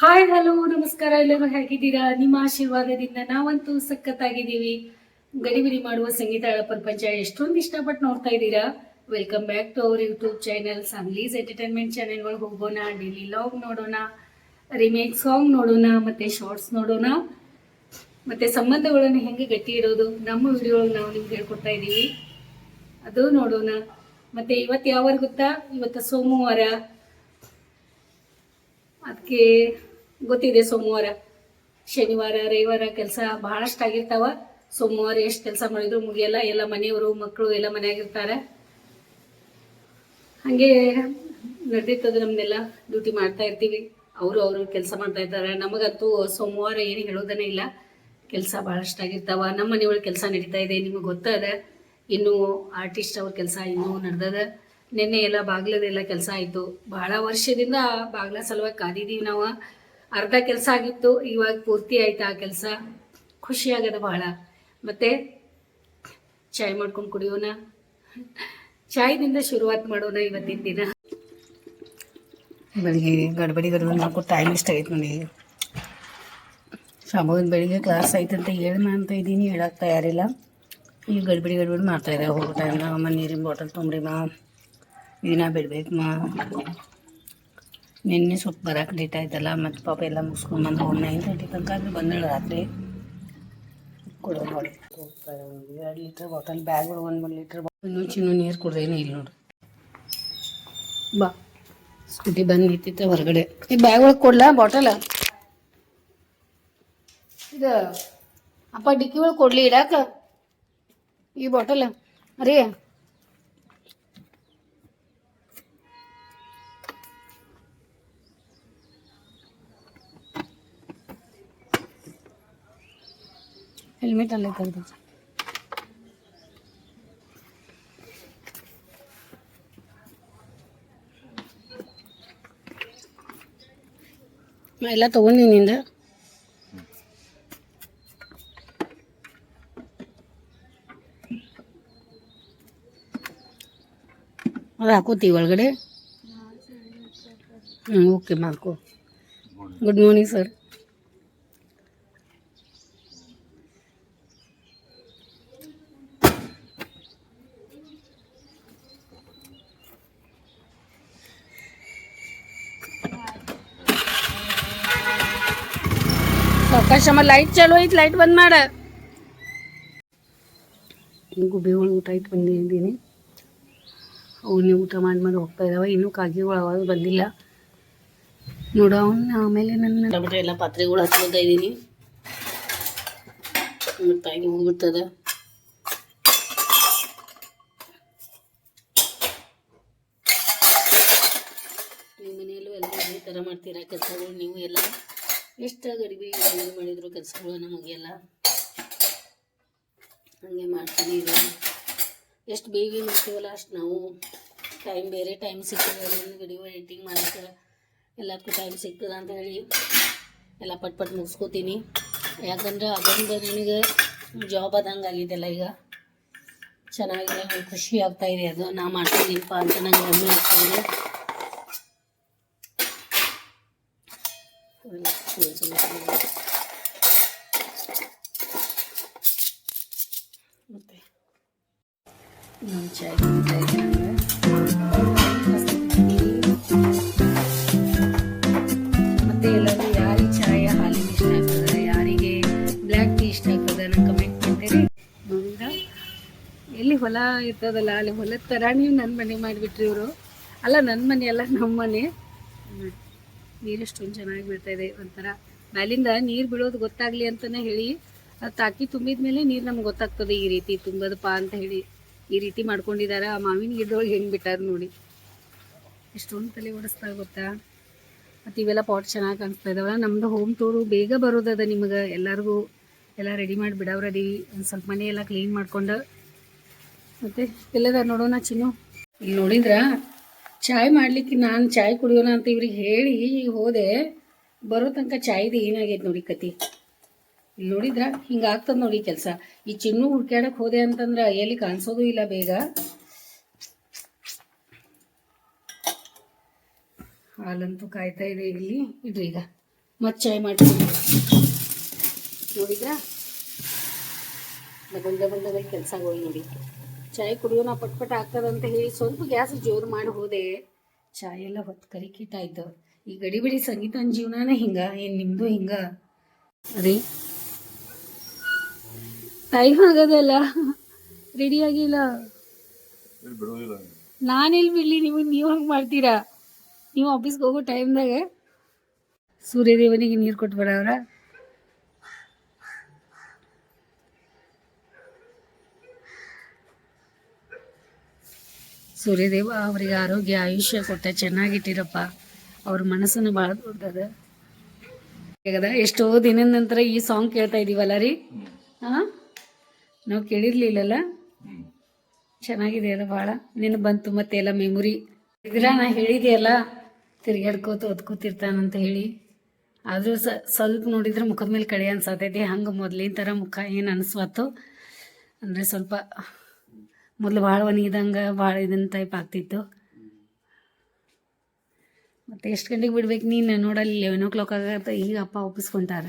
Hi hello ನಮಸ್ಕಾರ, ಎಲ್ಲರೂ ಹೇಗಿದ್ದೀರಾ? ನಿಮ್ಮ ಆಶೀರ್ವಾದದಿಂದ ನಾವಂತೂ ಸಖತ್ತಾಗಿದ್ದೀವಿ. ಗಡಿಬಿಡಿ ಮಾಡುವ ಸಂಗೀತ ಪ್ರಪಂಚ ಎಷ್ಟೊಂದು ಇಷ್ಟಪಟ್ಟು ನೋಡ್ತಾ ಇದ್ದೀರಾ? Welcome back to our YouTube channel ಸಂಗ್ಲೀಸ್ entertainment ಚಾನೆಲ್ಗಳು ಹೋಗೋಣ ಡೈಲಿ ಲಾಗ್ ನೋಡೋಣ ರಿಮೇಕ್ ಸಾಂಗ್ ನೋಡೋಣ, ಮತ್ತೆ ಶಾರ್ಟ್ಸ್ ನೋಡೋಣ. ಮತ್ತೆ ಸಂಬಂಧಗಳನ್ನು ಹೆಂಗೆ ಗಟ್ಟಿ ಇಡೋದು, ನಮ್ಮ ವಿಡಿಯೋ ನಾವು ನಿಮ್ಗೆ ಹೇಳ್ಕೊಡ್ತಾ ಇದ್ದೀವಿ. ಅದು ನೋಡೋಣ. ಮತ್ತೆ ಇವತ್ತು ಯಾವಾಗ ಗೊತ್ತಾ? ಇವತ್ತು ಸೋಮವಾರ. ಅದಕ್ಕೆ ಗೊತ್ತಿದೆ ಸೋಮವಾರ, ಶನಿವಾರ, ರವಿವಾರ ಕೆಲಸ ಬಹಳಷ್ಟು ಆಗಿರ್ತಾವ ಸೋಮವಾರ ಎಷ್ಟು ಕೆಲಸ ಮಾಡಿದ್ರು ಮುಗಿಯಲ್ಲ, ಎಲ್ಲ ಮನೆಯವರು ಮಕ್ಕಳು ಎಲ್ಲ ಮನೆಯಾಗಿರ್ತಾರೆ. ಹಾಗೆ ನಡೆದಿರ್ತದೆ ನಮ್ದೆಲ್ಲ. ಡ್ಯೂಟಿ ಮಾಡ್ತಾ ಇರ್ತೀವಿ. ಅವರು ಅವರು ಕೆಲಸ ಮಾಡ್ತಾ ಇದ್ದಾರೆ. ನಮಗಂತೂ ಸೋಮವಾರ ಏನು ಹೇಳೋದನ್ನೇ ಇಲ್ಲ. ಕೆಲಸ ಭಾಳಷ್ಟು ಆಗಿರ್ತಾವ ನಮ್ಮ ಮನೆಯೊಳಗೆ ಕೆಲಸ ನಡೀತಾ ಇದೆ. ನಿಮಗೆ ಗೊತ್ತದ, ಇನ್ನೂ ಆರ್ಟಿಸ್ಟ್ ಅವ್ರ ಕೆಲಸ ಇನ್ನೂ ನಡೆದದ. ನಿನ್ನೆ ಎಲ್ಲ ಬಾಗ್ಲದೆಲ್ಲ ಕೆಲಸ ಆಯಿತು. ಬಹಳ ವರ್ಷದಿಂದ ಬಾಗ್ಲ ಸಲುವಾಗಿ ಕಾದಿದ್ದೀವಿ ನಾವು. ಅರ್ಧ ಕೆಲಸ ಆಗಿತ್ತು, ಇವಾಗ ಪೂರ್ತಿ ಆಯ್ತು ಆ ಕೆಲಸ. ಖುಷಿ ಆಗದ ಬಹಳ. ಮತ್ತೆ ಚಾಯ್ ಮಾಡ್ಕೊಂಡು ಕುಡಿಯೋಣ. ಚಾಯ್ದಿಂದ ಶುರುವಾತ್ ಮಾಡೋಣ ಇವತ್ತಿನ ದಿನ. ಬೆಳಿಗ್ಗೆ ಗಡ್ಬಡಿ ಗಡ್ಬಡಿ ಮಾಡ್ಕೊಂಡು ಟೈಮ್ ಇಷ್ಟ ಆಗೈತೆ ನನಗೆ ಶಾಮೂನ್ ಬೆಳಿಗ್ಗೆ ಕ್ಲಾಸ್ ಐತಂತ ಹೇಳೋಣ ಅಂತ ಇದ್ದೀನಿ ಹೇಳಕ್ಕೆ ತಯಾರಿಲ್ಲ ಈಗ ಗಡ್ಬಡಿ ಗಡ್ಬಡಿ ಮಾಡ್ತಾ ಇದೆ ಹೋಗೋ ಟೈಮ್ನಾಗ ಅಮ್ಮ ನೀರಿನ ಬಾಟಲ್ ತೊಂಬ್ರಿ ಮಾ, ಇದನ್ನ ಬಿಡ್ಬೇಕು ಮಾ. ನಿನ್ನೆ ಸ್ವಲ್ಪ ಬರಕ್ಕೆ ಲೇಟ್ ಆಯ್ತಲ್ಲ, ಮತ್ತು ಪಾಪ ಎಲ್ಲ ಮುಗಿಸ್ಕೊಂಡು ಬಂದು ಒಂದು ನೈನ್ ತರ್ಟಿ ತನಕ ಆದ್ರೆ ಬಂದಳು ರಾತ್ರಿ. ಕೊಡೋ ನೋಡಿ. ಎರಡು ಲೀಟ್ರ್ ಬಾಟಲ್ ಬ್ಯಾಗ್ ಒಂದು ಒಂದು ಲೀಟ್ರ್ ಇನ್ನೂ ಚಿನ್ನು ನೀರು ಕುಡ್ದೇನು ಇಲ್ಲ ನೋಡು. ಬಾ, ಸ್ಕೂಟಿ ಬಂದು ನಿಂತಿತ್ತು ಹೊರಗಡೆ. ಈ ಬ್ಯಾಗ್ ಒಳಗೆ ಕೊಡ್ಲಾ ಬಾಟಲ್ ಇದು, ಅಪ್ಪ ಡಿಕ್ಕಿ ಒಳಗೆ ಕೊಡ್ಲಿ ಇಡಾಕ? ಈ ಬಾಟಲ್ ಅರೇ. ಹೆಲ್ಮೆಟ್ ಅಲ್ಲೇ ತೆಗೆದು ಎಲ್ಲ ತೊಗೊಂಡು ನಿಂದ. ಅದು ಹಾಕೋತೀವಿ ಒಳಗಡೆ? ಹ್ಞೂ ಓಕೆ ಮಾಡ್ಕೋ. ಗುಡ್ ಮಾರ್ನಿಂಗ್ ಸರ್ ಸಾವಕಾಶಮ್ಮ ಲೈಟ್ ಚಾಲು ಐತಿ ಲೈಟ್ ಬಂದ್ ಮಾಡ. ಗುಬ್ಬಿ ಹುಳು ಊಟ ಆಯ್ತು ಬಂದಿದ್ದೀನಿ ಅವನ್ನೇ ಊಟ ಮಾಡಿ ಮಾಡಿ ಹೋಗ್ತಾ ಇದ್ದಾವೆ. ಇನ್ನೂ ಕಾಗಿಗಳು ಅವಾಗ ಬಂದಿಲ್ಲ. ನೋಡ ಅವನ್ನ ಆಮೇಲೆ ನನ್ನ ಟೊಮೆಟೊ ಎಲ್ಲ ಪಾತ್ರೆಗಳು ಹಚ್ಕೊತಾ ಇದ್ದೀನಿ. ಟೈಮ್ ಹೋಗ್ಬಿಡ್ತದ. ನಿಮ್ಮ ಮನೆಯಲ್ಲೂ ಎಲ್ಲ ಈ ಥರ ಮಾಡ್ತೀರಾ ಕೆಲಸಗಳು ನೀವು ಎಲ್ಲ? ಎಷ್ಟು ಗಡಿಬಿ ಮಾಡಿದ್ರು ಕೆಲಸಗಳು ನಮಗೆಲ್ಲ. ಹಾಗೆ ಮಾಡ್ತೀನಿ ಎಷ್ಟು ಬೇಗ ಮಾಡ್ತೀವಲ್ಲ ಅಷ್ಟು ನಾವು ಟೈಮ್ ಬೇರೆ ಟೈಮ್ ಸಿಗ್ತದೆ ಗಡಿ ಎಡಿಟಿಂಗ್ ಮಾಡೋಕ್ಕೆ ಎಲ್ಲದಕ್ಕೂ ಟೈಮ್ ಸಿಗ್ತದೆ ಅಂತ ಹೇಳಿ ಎಲ್ಲ ಪಟ್ ಪಟ್ ಮುಗಿಸ್ಕೋತೀನಿ. ಯಾಕಂದ್ರೆ ಅದೊಂದು ನನಗೆ ಜಾಬ್ ಆದಂಗೆ ಆಗಿದೆಲ್ಲ ಈಗ. ಚೆನ್ನಾಗಿ ಖುಷಿ ಆಗ್ತಾಯಿದೆ ಅದು. ನಾ ಮಾಡ್ತಿದ್ದೀನಪ್ಪ ಅಂತ ನಂಗೆ ಹೆಮ್ಮೆ ಆಗ್ತಾ ಇದೆ ಮತ್ತೆ ನಮ್ಮ ಮತ್ತೆ ಎಲ್ಲರೂ ಯಾರಿಗೆ ಚಾಯ ಹಾಲಿನ ಇಷ್ಟ ಆಗ್ತದೆ ಯಾರಿಗೆ ಬ್ಲ್ಯಾಕ್ ಟೀ ಇಷ್ಟ ಆಗ್ತದೆ ನಂಗೆ ಕಮೆಂಟ್ ಎಲ್ಲಿ ಹೊಲ ಇರ್ತದಲ್ಲ, ಅಲ್ಲಿ ಹೊಲದ ಥರ ನೀವು ನನ್ನ ಮನೆ ಮಾಡಿಬಿಟ್ರಿ ಇವರು ಅಲ್ಲ ನನ್ನ ಮನೆ ಅಲ್ಲ ನಮ್ಮ ಮನೆ ಹ್ಮ್. ನೀರು ಎಷ್ಟೊಂದು ಚೆನ್ನಾಗಿ ಬೀಳ್ತಾ ಇದೆ, ಒಂಥರ ಮ್ಯಾಲಿಂದ ನೀರು ಬೀಳೋದು ಗೊತ್ತಾಗ್ಲಿ ಅಂತಾನೆ ಹೇಳಿ ಅದು ತಾಕಿ ತುಂಬಿದ ಮೇಲೆ ನೀರು ನಮ್ಗೆ ಗೊತ್ತಾಗ್ತದೆ ಈ ರೀತಿ ತುಂಬದಪ್ಪ ಅಂತ ಹೇಳಿ ಈ ರೀತಿ ಮಾಡ್ಕೊಂಡಿದ್ದಾರೆ ಆ ಮಾವಿನ ಗಿಡದೊಳಗೆ ಹೆಂಗೆ ಬಿಟ್ಟಾರ ನೋಡಿ. ಎಷ್ಟೊಂದು ತಲೆ ಓಡಿಸ್ತಾರೆ ಗೊತ್ತಾ? ಮತ್ತು ಇವೆಲ್ಲ ಪಾಟ್ ಚೆನ್ನಾಗಿ ಕಾಣಿಸ್ತಾ ಇದಾವಲ್ಲ. ನಮ್ಮದು ಹೋಮ್ ಟೂರು ಬೇಗ ಬರೋದದ ನಿಮಗೆ. ಎಲ್ಲರಿಗೂ ಎಲ್ಲ ರೆಡಿ ಮಾಡಿ ಬಿಡವ್ರದೀವಿ ಒಂದು ಸ್ವಲ್ಪ ಮನೆ ಎಲ್ಲ ಕ್ಲೀನ್ ಮಾಡ್ಕೊಂಡು. ಮತ್ತು ಎಲ್ಲದ ನೋಡೋಣ ಚಿನ್ನು? ಇಲ್ಲಿ ನೋಡಿದ್ರ, ಚಾಯ್ ಮಾಡ್ಲಿಕ್ಕೆ ನಾನು ಚಾಯ್ ಕುಡಿಯೋಣ ಅಂತ ಇವ್ರಿಗೆ ಹೇಳಿ ಹೋದೆ. ಬರೋ ತನಕ ಚಾಯ್ದು ಏನಾಗೈತೆ ನೋಡಿ ಕತಿ. ಇಲ್ಲಿ ನೋಡಿದ್ರ ಹಿಂಗೆ ಆಗ್ತದೆ ನೋಡಿ ಕೆಲಸ. ಈ ಚಿನ್ನು ಹುಡ್ಕ್ಯಾಡಕ್ಕೆ ಹೋದೆ ಅಂತಂದ್ರೆ ಎಲ್ಲಿ ಕಾಣಿಸೋದು ಇಲ್ಲ ಬೇಗ. ಹಾಲಂತೂ ಕಾಯ್ತಾ ಇದೆ ಇಲ್ಲಿ. ಇಡ್ರಿ ಈಗ. ಮತ್ತೆ ಚಾಯ್ ಮಾಡ್ತೀನಿ. ನೋಡಿದ್ರಾ? ಡಬಲ್ ಡಬಲ್ ಡಬಲ್ ಕೆಲಸಗಳು ನೋಡಿ. ಚಾಯ್ ಕುಡಿಯೋಣ ಪಟ್ ಪಟ್ ಆಗ್ತದಂತ ಹೇಳಿ ಸ್ವಲ್ಪ ಗ್ಯಾಸ್ ಜೋರು ಮಾಡಿ ಹೋದೆ. ಚಾಯ್ ಎಲ್ಲ ಹೊತ್ತು ಕರಿಕಿಟ್ಟಾಯ್ತು ಈ ಗಡಿ ಬಿಡಿ ಸಂಗೀತನ ಜೀವನನೇ ಹಿಂಗ ಏನು ನಿಮ್ಮದು ಹಿಂಗ? ಅದೇ ಟೈಮ್ ಆಗೋದಲ್ಲ ರೆಡಿ ಆಗಿಲ್ಲ. ನಾನೆಲ್ಲಿ ಬಿಡ್ಲಿ ನೀವು ನೀವು ಹಂಗೆ ಮಾಡ್ತೀರಾ? ನೀವು ಆಫೀಸ್ಗೆ ಹೋಗೋ ಟೈಮ್ದಾಗ ಸೂರ್ಯದೇವನಿಗೆ ನೀರು ಕೊಟ್ಬೇಡ ಅವ್ರ. ಸೂರ್ಯದೇವ ಅವರಿಗೆ ಆರೋಗ್ಯ ಆಯುಷ್ಯ ಕೊಟ್ಟ ಚೆನ್ನಾಗಿಟ್ಟಿರಪ್ಪ ಅವ್ರ ಮನಸ್ಸನ್ನು ಭಾಳ ದೊಡ್ಡದ. ಎಷ್ಟೋ ದಿನದ ನಂತರ ಈ ಸಾಂಗ್ ಕೇಳ್ತಾ ಇದೀವಲ್ಲ ರೀ? ಹಾಂ? ನಾವು ಕೇಳಿರ್ಲಿಲ್ಲಲ್ಲ? ಚೆನ್ನಾಗಿದೆ ಅದು ಭಾಳ. ನಿನ್ ಬಂತು ಮತ್ತೆ ಎಲ್ಲ ಮೆಮೊರಿ ಇದ್ರ ನಾ ಹೇಳಿದೆಯಲ್ಲ ತಿರ್ಗಾಡ್ಕೋತ ಓದ್ಕೋತಿರ್ತಾನಂತ ಹೇಳಿ. ಆದರೂ ಸ್ವಲ್ಪ ನೋಡಿದ್ರೆ ಮುಖದ ಮೇಲೆ ಕಳೆ ಅನ್ಸತೈತಿ. ಹಂಗೆ ಮೊದ್ಲಿನ ಥರ ಮುಖ ಏನು ಅನಿಸ್ವತ್ತು ಅಂದರೆ ಸ್ವಲ್ಪ, ಮೊದ್ಲು ಭಾಳ ಒಣಗಿದಂಗೆ, ಭಾಳ ಇದನ್ನ ಟೈಪ್ ಆಗ್ತಿತ್ತು. ಮತ್ತು ಎಷ್ಟು ಗಂಟೆಗೆ ಬಿಡ್ಬೇಕು ನೀನು? ನೋಡಲ್ಲಿ ಲೆವೆನ್ ಓ ಕ್ಲಾಕ್ ಆಗತ್ತೆ ಈಗ ಅಪ್ಪ ಹೊಂಟಾರ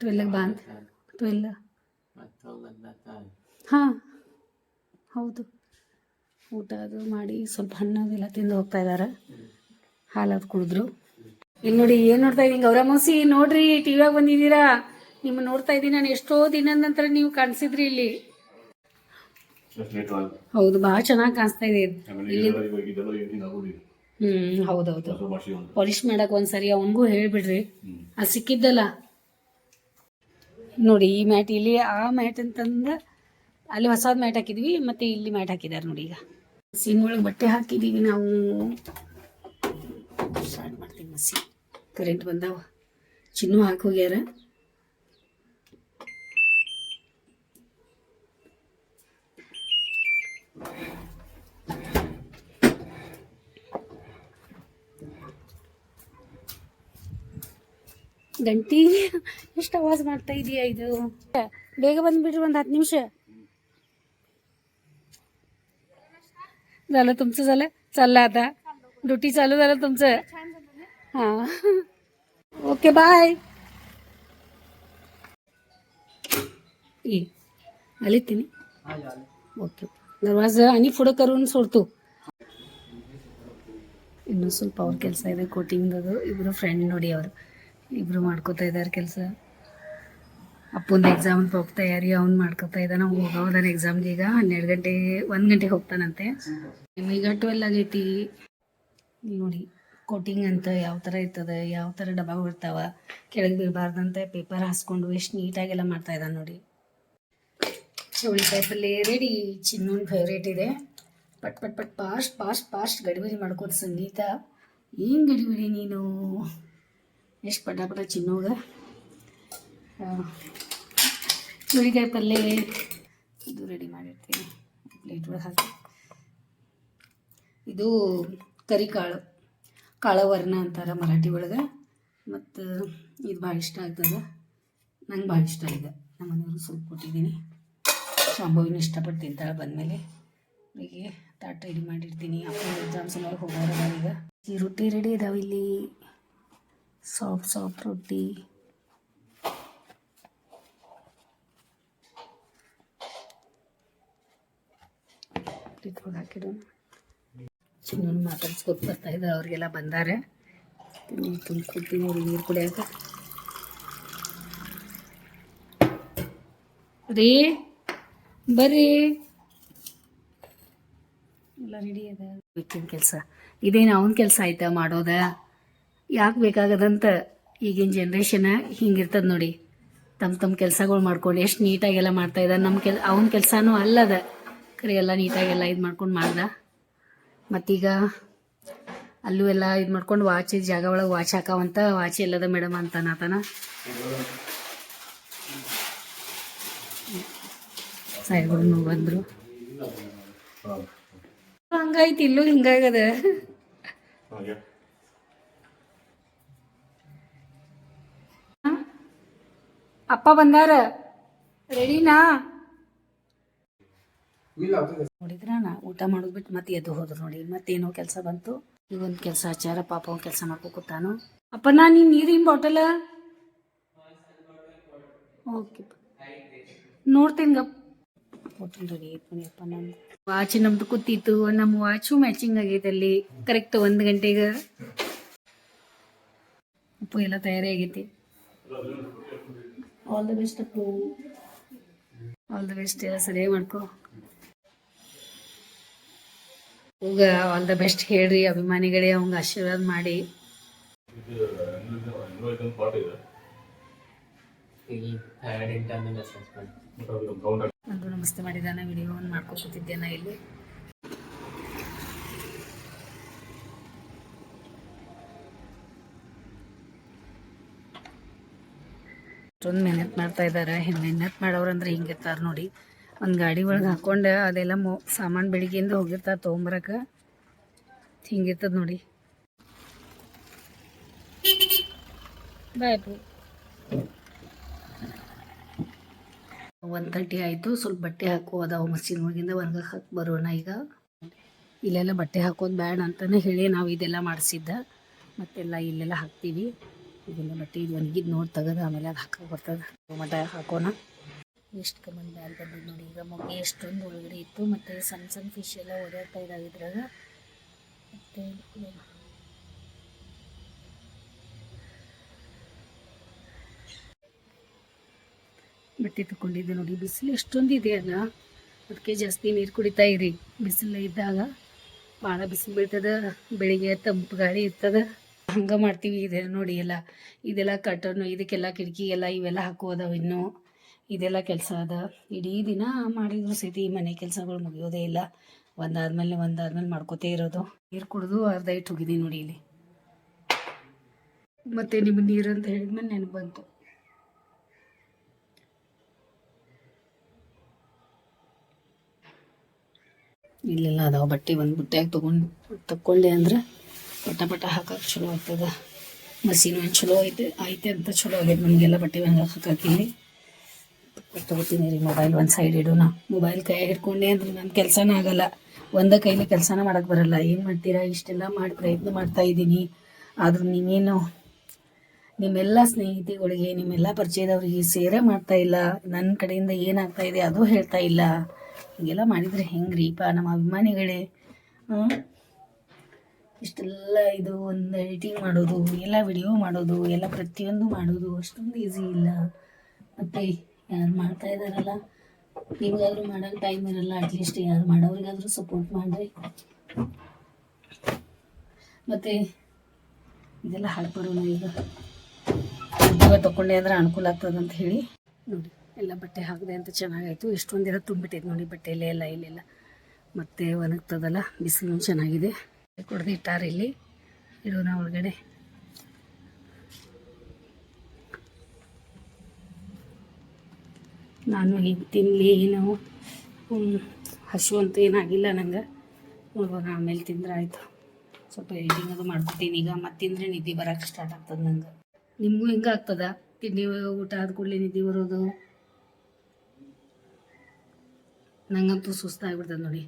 ಟ್ವೆಲ್ಗೆ ಬಾ ಅಂತ. ಟ್ವೆಲ್ ಹಾಂ. ಹೌದು. ಊಟ ಅದು ಮಾಡಿ ಸ್ವಲ್ಪ ಹಣ್ಣು ಅದೆಲ್ಲ ತಿಂದು ಹೋಗ್ತಾ ಇದ್ದಾರೆ ಹಾಲು ಅದು ಕುಡಿದ್ರು. ಇಲ್ಲಿ ನೋಡಿ ಏನು ನೋಡ್ತಾ ಇದ್ದೀನಿ ಗೌರಮ್ಮಸಿ ನೋಡ್ರಿ ಟಿ ವಿಯಾಗ ಬಂದಿದ್ದೀರಾ? ನಿಮ್ಮ ನೋಡ್ತಾ ಇದ್ದೀನಿ ನಾನು ಎಷ್ಟೋ ದಿನದ ನಂತರ ನೀವು ಕಾಣಿಸಿದ್ರಿ ಇಲ್ಲಿ. ಹೌದು ಭಾಳ ಚೆನ್ನಾಗಿ ಕಾಣಿಸ್ತಾ ಇದೆ. ಹ್ಮ್ ಹೌದೌದು. ಪಾಲಿಶ್ ಮಾಡಕ್ ಒಂದ್ಸರಿ ಅವನಿಗೂ ಹೇಳ್ಬಿಡ್ರಿ. ಆ ಸಿಕ್ಕಿದ್ದಲ್ಲ. ನೋಡಿ ಈ ಮ್ಯಾಟ್ ಇಲ್ಲಿ ಆ ಮ್ಯಾಟ್ ಅಂತಂದ ಅಲ್ಲಿ ಹೊಸದ್ ಮ್ಯಾಟ್ ಹಾಕಿದ್ವಿ ಮತ್ತೆ ಇಲ್ಲಿ ಮ್ಯಾಟ್ ಹಾಕಿದಾರೆ ನೋಡಿ ಈಗ. ಮಸೀನ್ ಒಳಗೆ ಬಟ್ಟೆ ಹಾಕಿದೀವಿ ನಾವು. ಸ್ಟಾರ್ಟ್ ಮಾಡ್ತೀವಿ ಮಸಿ ಕರೆಂಟ್ ಬಂದಾವ. ಚಿನ್ನು ಹಾಕಿ ಹೋಗ್ಯಾರ. ಗಂಟಿ ಎಷ್ಟು ಆವಾಜ್ ಮಾಡ್ತಾ ಇದೀಯಾ ಇದು ಬೇಗ ಬಂದ್ಬಿಡ್ರಿ ಒಂದು ಹತ್ತು निमिष झालं तुमचं झालं चाललं आता ड्युटी चालू झालं तुमचं हां ओके बाय ये आले तिने ओके दरवाजा आणि पुढं करून सोडतो ಇನ್ನೂ ಸ್ವಲ್ಪ ಅವ್ರ ಕೆಲಸ ಇದೆ ಕೋಟಿಂಗದು ಇಬ್ಬರು ಫ್ರೆಂಡ್ ನೋಡಿ ಅವರು ಇಬ್ಬರು ಮಾಡ್ಕೋತಾ ಇದ್ದಾರೆ ಕೆಲಸ. ಅಪ್ಪಂದು ಎಕ್ಸಾಮ್ ಹೋಗಿ ತಯಾರಿ, ಅವ್ನು ಮಾಡ್ಕೋತಾ ಇದ್ದಾನೆ ಹೋಗೋದಾನ ಎಕ್ಸಾಮ್ಗೆ ಈಗ. ಹನ್ನೆರಡು ಗಂಟೆ, ಒಂದು ಗಂಟೆಗೆ ಹೋಗ್ತಾನಂತೆ. ಈಗ ಟ್ವೆಲ್ ಆಗೈತಿ. ನೋಡಿ ಕೋಟಿಂಗ್ ಅಂತ ಯಾವ ಥರ ಇರ್ತದೆ, ಯಾವ ಥರ ಡಬ್ಬಾಗ ಇರ್ತಾವ ಕೆಳಗೆ ಬೀಳಬಾರ್ದಂತೆ ಪೇಪರ್ ಹಾಸ್ಕೊಂಡು ಎಷ್ಟು ನೀಟಾಗೆಲ್ಲ ಮಾಡ್ತಾ ಇದ್ದಾನೆ ನೋಡಿ. ಚೌಳಿಕಾಯಿ ಪಲ್ಯ ರೆಡಿ ಚಿನ್ನೊಂದು ಫೇವ್ರೇಟ್ ಇದೆ. ಪಟ್ ಪಟ್ ಪಟ್ ಪಾಸ್ಟ್ ಪಾಸ್ಟ್ ಪಾಸ್ಟ್ ಗಡಿಬಿಡಿ ಮಾಡ್ಕೋದು ಸಂಗೀತ. ಏನು ಗಡಿಬಿಡಿ ನೀನು? ಎಷ್ಟು ಪಟ ಪಟ ಚಿನ್ನೋಗ. ಚೌಳಿಕಾಯಿ ಪಲ್ಯ ಇದು ರೆಡಿ ಮಾಡಿರ್ತೀನಿ. ಪ್ಲೇಟ್ ಒಳಗೆ ಹಾಕಿ. ಇದು ಕರಿಕಾಳು ಕಾಳವರ್ಣ ಅಂತಾರೆ ಮರಾಠಿ ಒಳಗೆ. ಮತ್ತು ಇದು ಭಾಳ ಇಷ್ಟ ಆಗ್ತದೆ. ನಂಗೆ ಭಾಳ ಇಷ್ಟ ಇದೆ ನಮ್ಮ ಮನೆಯವರು ಸ್ವಲ್ಪ ಕೊಟ್ಟಿದ್ದೀನಿ ಶಾಂಭವಿನ ಇಷ್ಟಪಟ್ಟು ತಿಂತಾಳೆ ಬಂದಮೇಲೆ. ಅವರಿಗೆ ತಾಟ ರೆಡಿ ಮಾಡಿರ್ತೀನಿ. ಅಪ್ಪ ಎಕ್ಸಾಮ್ಸ್ ಎಲ್ಲ ಹೋಗೋರು ಈಗ. ಈ ರೊಟ್ಟಿ ರೆಡಿ ಇದಾವೆ ಇಲ್ಲಿ. ಸಾಫ್ಟ್ ಸಾಫ್ಟ್ ರೊಟ್ಟಿ ಹಾಕಿಡೋಣ ಚಿನ್ನ ಮಾತಾಡ್ಸ್ಕೊತ ಬರ್ತಾ ಇದ್ದಾರೆ, ಅವ್ರಿಗೆಲ್ಲ ಬಂದಾರೆ. ಕೂತೀನಿ ಅವ್ರಿಗೆ ನೀರು ಕುಡಿಯಾಕ. ರೀ, ಬರ್ರಿ. ಎಲ್ಲ ರೆಡಿ ಅದ ಕೆಲಸ. ಇದೇನು ಅವನ ಕೆಲಸ ಆಯ್ತಾ ಮಾಡೋದ? ಯಾಕೆ ಬೇಕಾಗದಂತ ಈಗಿನ ಜನ್ರೇಷನ್ ಹಿಂಗಿರ್ತದ ನೋಡಿ. ತಮ್ಮ ತಮ್ಮ ಕೆಲಸಗಳು ಮಾಡ್ಕೊಂಡು ಎಷ್ಟು ನೀಟಾಗೆಲ್ಲ ಮಾಡ್ತಾ ಇದ್ದಾರೆ ನಮ್ಮ ಕೆಲ್, ಅವನ ಕೆಲಸನೂ ಅಲ್ಲದ. ಕರೆ ಎಲ್ಲ ನೀಟಾಗೆಲ್ಲ ಇದು ಮಾಡ್ಕೊಂಡು ಮಾಡ್ದ. ಮತ್ತೀಗ ಅಲ್ಲೂ ಎಲ್ಲ ಇದು ಮಾಡ್ಕೊಂಡು ವಾಚ್ ಜಾಗ ಒಳಗೆ ವಾಚ್ ಹಾಕಾವಂತ ವಾಚ್ ಎಲ್ಲದ ಮೇಡಮ್ ಅಂತ ನಾತನ ಸಾಹೇಬ್ರು ಬಂದರು ಹಂಗಾಯ್ತು, ಇಲ್ಲೂ ಹಿಂಗಾಗದ. ಅಪ್ಪ ಬಂದಾರ. ರೆಡಿನಾ? ನೋಡಿದ್ರ? ನಾ ಊಟ ಮಾಡೋದು ಬಿಟ್ಟು ಮತ್ತೆ ಎದ್ದು ಹೋದ್ರು ನೋಡಿ. ಮತ್ತೇನೋ ಕೆಲಸ ಬಂತು. ಈಗ ಒಂದು ಕೆಲಸ ಹಚ್ಚಾರ ಪಾಪ ಒಂದು ಕೆಲಸ ಮಾಡ್ಕೊತಾನು ಅಪ್ಪ ನಾ ನೀನ್ ನೀರಿನ ಬಾಟಲ? ಓಕೆ. ನೋಡ್ತೀನಿ ಗಪ್. ರೆಡಿ ಅಪ್ಪ ವಾಚ್ ನಮ್ದು ಕೂತಿತ್ತು. ನಮ್ಮ ವಾಚು ಮ್ಯಾಚಿಂಗ್ ಆಗೈತೆ ಅಲ್ಲಿ. ಕರೆಕ್ಟ್ ಒಂದ್ ಗಂಟೆಗ. ಉಪ್ಪು ಎಲ್ಲ ತಯಾರಿ ಆಗೈತಿ. All the best Appu all the best ಎಲ್ಲ ಸರಿಯಾಗಿ ಮಾಡ್ಕೊ. ಹೋಗ ಆಲ್ ದ ಬೆಸ್ಟ್ ಹೇಳ್ರಿ ಅಭಿಮಾನಿಗಳೇ ಅವಂಗ ಆಶೀರ್ವಾದ ಮಾಡಿ. ಈ ಥರ್ಡ್ ಇಂಟರ್ನಲ್ ಅಸೆಸ್ಮೆಂಟ್ ಒಂದು ನಮಸ್ತೆ ಮಾಡಿದಾನ ವಿಡಿಯೋ ಒಂದು ಮಾಡ್ಕೊತಿದ್ದೆ ನಾ ಇಲ್ಲಿ. ಅಷ್ಟೊಂದು ಮೆಹನತ್ ಮಾಡ್ತಾ ಇದ್ದಾರೆ ಹಿಂಗೆ ಮೆಹನತ್ ಮಾಡೋರಂದ್ರೆ ಇರ್ತಾರೆ ನೋಡಿ. ಒಂದು ಗಾಡಿ ಒಳಗೆ ಹಾಕೊಂಡು ಅದೆಲ್ಲ ಮೊ, ಸಾಮಾನು ಬೆಳಿಗ್ಗೆಯಿಂದ ಹೋಗಿರ್ತಾರೆ ತೊಗೊಂಬರಕ್ಕೆ ಹಿಂಗಿರ್ತದೆ ನೋಡಿ. ಬಾಯ್ ಒನ್ ತರ್ಟಿ ಆಯಿತು. ಸ್ವಲ್ಪ ಬಟ್ಟೆ ಹಾಕೋ ಅದಾವ ಮಷಿನ್ ಒಳಗಿಂದ ಒಣಗಕ್ಕೆ ಹಾಕಿ ಬರೋಣ ಈಗ. ಇಲ್ಲೆಲ್ಲ ಬಟ್ಟೆ ಹಾಕೋದು ಬೇಡ ಅಂತಲೇ ಹೇಳಿ ನಾವು ಇದೆಲ್ಲ ಮಾಡಿಸಿದ್ದ. ಮತ್ತೆಲ್ಲ ಇಲ್ಲೆಲ್ಲ ಹಾಕ್ತೀವಿ. ಇದೆಲ್ಲ ಬಟ್ಟೆ ಇದು ಒಣಗಿದ್ ನೋಡಿ ತೆಗೆದು ಆಮೇಲೆ ಅದು ಹಾಕಕ್ಕೆ ಬರ್ತದೆ. ಮಟ ಹಾಕೋಣ. ಎಷ್ಟು ಕಮ್ಮಿ ಬ್ಯಾಲ್ ಬಂದಿದ್ದು ನೋಡಿ, ಈಗ ಮೊಗ್ಗೆ ಎಷ್ಟೊಂದು ಒಳಗಡೆ ಇತ್ತು, ಮತ್ತು ಸಣ್ಣ ಸಣ್ಣ ಫಿಶ್ ಎಲ್ಲ ಓಡಾಡ್ತಾ ಇದ್ದಾವೆ ಇದ್ರಾಗ. ಮತ್ತು ಬಟ್ಟೆ ತಗೊಂಡಿದ್ದೆ ನೋಡಿ, ಬಿಸಿಲು ಎಷ್ಟೊಂದು ಇದೆ ಅಲ್ಲ, ಅದಕ್ಕೆ ಜಾಸ್ತಿ ನೀರು ಕುಡಿತಾ ಇರಿ. ಬಿಸಿಲು ಇದ್ದಾಗ ಭಾಳ ಬಿಸಿಲು ಬೀಳ್ತದ, ಬೆಳಿಗ್ಗೆ ತಂಪು ಗಾಳಿ ಇರ್ತದ. ಹಂಗೆ ಮಾಡ್ತೀವಿ ಇದೆ ನೋಡಿ ಎಲ್ಲ, ಇದೆಲ್ಲ ಕಟನ್ನು ಇದಕ್ಕೆಲ್ಲ ಕಿಟಕಿಗೆಲ್ಲ ಇವೆಲ್ಲ ಹಾಕೋದವು ಇನ್ನು. ಇದೆಲ್ಲ ಕೆಲಸ ಅದ. ಇಡೀ ದಿನ ಮಾಡಿದ್ರು ಸಹಿತ ಈ ಮನೆ ಕೆಲಸಗಳು ಮುಗಿಯೋದೇ ಇಲ್ಲ. ಒಂದಾದ್ಮೇಲೆ ಒಂದಾದ್ಮೇಲೆ ಮಾಡ್ಕೋತೇ ಇರೋದು. ನೀರು ಕುಡಿದು ಅರ್ಧ ಇಟ್ಟು ಹೋಗಿದ್ದೀನಿ ನೋಡಿ ಇಲ್ಲಿ. ಮತ್ತೆ ನಿಮ್ಮ ನೀರು ಅಂತ ಹೇಳಿದ್ಮೇಲೆ ನೆನಪು ಬಂತು. ಇಲ್ಲೆಲ್ಲ ಅದಾವ ಬಟ್ಟೆ ಒಂದು ಬುಟ್ಟ್ಯಾಗ ತೊಗೊಂಡು ತಕ್ಕೊಳ್ಳಿ ಅಂದ್ರೆ. ಪಟ ಪಟ ಹಾಕಕ್ಕೆ ಚಲೋ ಆಗ್ತದ. ಮಸೀನು ಒಂದು ಚಲೋ ಐತೆ ಐತೆ ಅಂತ ಚಲೋ ಆಗೈತೆ ನಮಗೆಲ್ಲ, ಬಟ್ಟೆ ಹಂಗೆ ಹಾಕಕ್ಕೆ ತಗೋತೀನಿ ರೀ ಮೊಬೈಲ್ ಒಂದು ಸೈಡ್ ಇಡೋಣ. ಮೊಬೈಲ್ ಕೈ ಹಿಡ್ಕೊಂಡೆ ಅಂದ್ರೆ ನನ್ನ ಕೆಲಸನೇ ಆಗಲ್ಲ. ಒಂದೇ ಕೈಲಿ ಕೆಲಸನ ಮಾಡೋಕ್ಕೆ ಬರಲ್ಲ. ಏನು ಮಾಡ್ತೀರಾ? ಇಷ್ಟೆಲ್ಲ ಮಾಡಿ ಪ್ರಯತ್ನ ಮಾಡ್ತಾ ಇದ್ದೀನಿ. ಆದರೂ ನೀವೇನು, ನಿಮ್ಮೆಲ್ಲ ಸ್ನೇಹಿತಿಗಳಿಗೆ, ನಿಮ್ಮೆಲ್ಲ ಪರಿಚಯದವ್ರಿಗೆ ಸೇರೇ ಮಾಡ್ತಾ ಇಲ್ಲ. ನನ್ನ ಕಡೆಯಿಂದ ಏನಾಗ್ತಾ ಇದೆ ಅದು ಹೇಳ್ತಾ ಇಲ್ಲ. ಹೀಗೆಲ್ಲ ಮಾಡಿದರೆ ಹೆಂಗ್ರಿಪ್ಪ ನಮ್ಮ ಅಭಿಮಾನಿಗಳೇ? ಇಷ್ಟೆಲ್ಲ ಇದು ಒಂದು ಎಡಿಟಿಂಗ್ ಮಾಡೋದು, ಎಲ್ಲ ವಿಡಿಯೋ ಮಾಡೋದು, ಎಲ್ಲ ಪ್ರತಿಯೊಂದು ಮಾಡೋದು ಅಷ್ಟೊಂದು ಈಸಿ ಇಲ್ಲ. ಮತ್ತು ಯಾರು ಮಾಡ್ತಾ ಇದ್ದಾರಲ್ಲ ನಿಮಗಾದ್ರೂ ಮಾಡೋಕೆ ಟೈಮ್ ಇರಲ್ಲ ಅಟ್ಲೀಸ್ಟ್ ಯಾರು ಮಾಡೋರಿಗಾದ್ರೂ ಸಪೋರ್ಟ್ ಮಾಡಿರಿ. ಮತ್ತು ಇದೆಲ್ಲ ಹಾಕ್ಬಿಡೋಣ ಈಗ. ಉದ್ಯೋಗ ತಗೊಂಡೆ ಅಂದ್ರೆ ಅನುಕೂಲ ಆಗ್ತದೆ ಅಂತ ಹೇಳಿ. ನೋಡಿ, ಎಲ್ಲ ಬಟ್ಟೆ ಹಾಕಿದೆ ಅಂತ ಚೆನ್ನಾಗಾಯಿತು. ಎಷ್ಟೊಂದಿರ ತುಂಬಿಟ್ಟಿದೆ ನೋಡಿ ಬಟ್ಟೆಯಲ್ಲೇ ಎಲ್ಲ. ಇಲ್ಲೆಲ್ಲ ಮತ್ತೆ ಒಣಗ್ತದಲ್ಲ, ಬಿಸಿಲು ಚೆನ್ನಾಗಿದೆ. ಕುಡ್ದು ಇಟ್ಟಾರೆ ಇಲ್ಲಿ ಇಡೋಣ ಒಳಗಡೆ. ನಾನು ಈಗ ತಿನ್ನಲಿ ಏನು ಹಸು ಅಂತ ಏನಾಗಿಲ್ಲ ನಂಗೆ. ನೋಡೋಣ ಆಮೇಲೆ ತಿಂದ್ರೆ ಆಯಿತು. ಸ್ವಲ್ಪ ಎಡಿಟಿಂಗ್ ಅದು ಮಾಡ್ಕೊತೀನಿ ಈಗ ಮತ್ತೆ ತಿಂದರೆ ನಿದ್ದೆ ಬರೋಕ್ಕೆ ಸ್ಟಾರ್ಟ್ ಆಗ್ತದೆ ನಂಗೆ. ನಿಮಗೂ ಹಿಂಗೆ ಆಗ್ತದ? ತಿಂಡಿ, ಊಟ ಆದ ಕೂಡಲೇ ನಿದ್ದೆ ಬರೋದು? ನಂಗಂತೂ ಸುಸ್ತಾಗ್ಬಿಡ್ತದೆ ನೋಡಿ.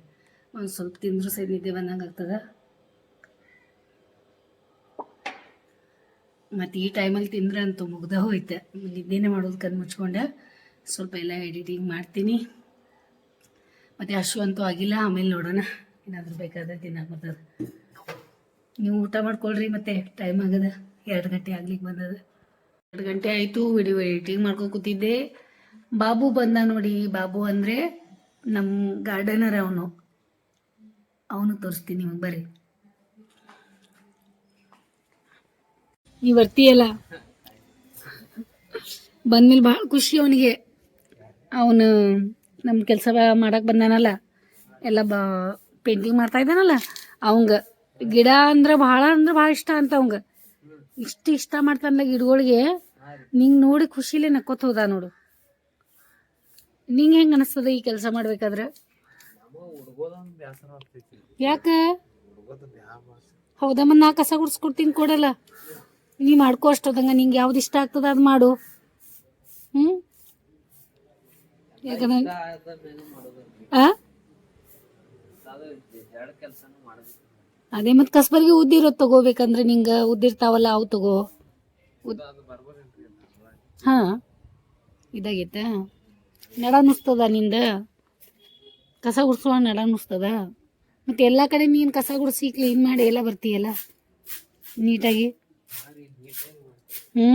ಒಂದು ಸ್ವಲ್ಪ ತಿಂದರೂ ಸಹ ನಿದ್ದೆ ಬಂದಂಗೆ ಆಗ್ತದ? ಮತ್ತು ಈ ಟೈಮಲ್ಲಿ ತಿಂದ್ರೆ ಅಂತೂ ಮುಗ್ದ ಹೋಯ್ತೆ. ನಿದ್ದೆನೇ ಮಾಡೋದು ಕಣ್ಣು ಮುಚ್ಕೊಂಡೆ. ಸ್ವಲ್ಪ ಎಲ್ಲ ಎಡಿಟಿಂಗ್ ಮಾಡ್ತೀನಿ. ಮತ್ತು ಹಸು ಅಂತೂ ಆಗಿಲ್ಲ, ಆಮೇಲೆ ನೋಡೋಣ. ಏನಾದರೂ ಬೇಕಾದ್ರೆ ತಿನ್ನಕ್ಕೆ ಬರ್ತದೆ. ನೀವು ಊಟ ಮಾಡ್ಕೊಳ್ರಿ ಮತ್ತೆ ಟೈಮ್ ಆಗದ. ಎರಡು ಗಂಟೆ ಆಗ್ಲಿಕ್ಕೆ ಬಂದದ. ಎರಡು ಗಂಟೆ ಆಯಿತು ವಿಡಿಯೋ ಎಡಿಟಿಂಗ್ ಮಾಡ್ಕೊಂಡು ಕೂತಿದ್ದೆ. ಬಾಬು ಬಂದ ನೋಡಿ, ಬಾಬು ಅಂದರೆ ನಮ್ಮ ಗಾರ್ಡನರ್ ಅವನು. ಅವನು ತೋರಿಸ್ತೀನಿ ನಿಮಗೆ, ಬರ್ರಿ. ನೀವು ಬರ್ತೀಯಲ್ಲ? ಬಂದ್ಮೇಲೆ ಭಾಳ ಖುಷಿ ಅವನಿಗೆ. ಅವನು ನಮ್ಮ ಕೆಲಸ ಮಾಡಕ್ಕೆ ಬಂದಾನಲ್ಲ, ಎಲ್ಲ ಬಾ ಪೇಂಟಿಂಗ್ ಮಾಡ್ತಾ ಇದ್ದಾನಲ್ಲ, ಅವಂಗ. ಗಿಡ ಅಂದ್ರೆ ಭಾಳ ಅಂದ್ರೆ ಭಾಳ ಇಷ್ಟ ಅಂತ ಅವಂಗ. ಇಷ್ಟು ಇಷ್ಟ ಮಾಡ್ತಾನಲ್ಲ ಗಿಡಗಳಿಗೆ, ನಿಂಗೆ ನೋಡಿ ಖುಷಿಲೇ ನಕ್ಕೋತ ಹೋದ ನೋಡು. ನಿಂಗೆ ಹೆಂಗೆ ಅನಿಸ್ತದ ಈ ಕೆಲಸ ಮಾಡ್ಬೇಕಾದ್ರೆ? ಯಾಕ? ಹೌದಮ್ಮ, ನಾ ಕಸ ಗುಡ್ಸ್ಕೊಡ್ತೀನಿ ಕೊಡಲ್ಲ. ನೀ ಮಾಡ್ಕೋ ಅಷ್ಟೊದಂಗ ನಿಂಗೆ ಯಾವ್ದು ಇಷ್ಟ ಆಗ್ತದ ಅದು ಮಾಡು. ಹ್ಞೂ ಯಾಕಂದ್ರೆ ಆ? ಅದೇ ಮತ್ತೆ ಕಸ್ಬರ್ಗಿ ಉದ್ದಿರೋದು ತಗೋಬೇಕಂದ್ರೆ ನಿಂಗೆ ಉದ್ದಿರ್ತಾವಲ್ಲ ಅವು ತಗೋ. ಉದ್ ಇದಾಗೈತ? ನಡ ನುಸ್ತದ ನಿಂದ? ಕಸ ಗುಡ್ಸುವ ನಡ ನುಸ್ತದ? ಮತ್ತೆ ಎಲ್ಲ ಕಡೆ ನೀನು ಕಸ ಗುಡಿಸಿ ಕ್ಲೀನ್ ಮಾಡಿ ಎಲ್ಲ ಬರ್ತೀಯಲ್ಲ? ನೀಟಾಗಿ? ಹ್ಞೂ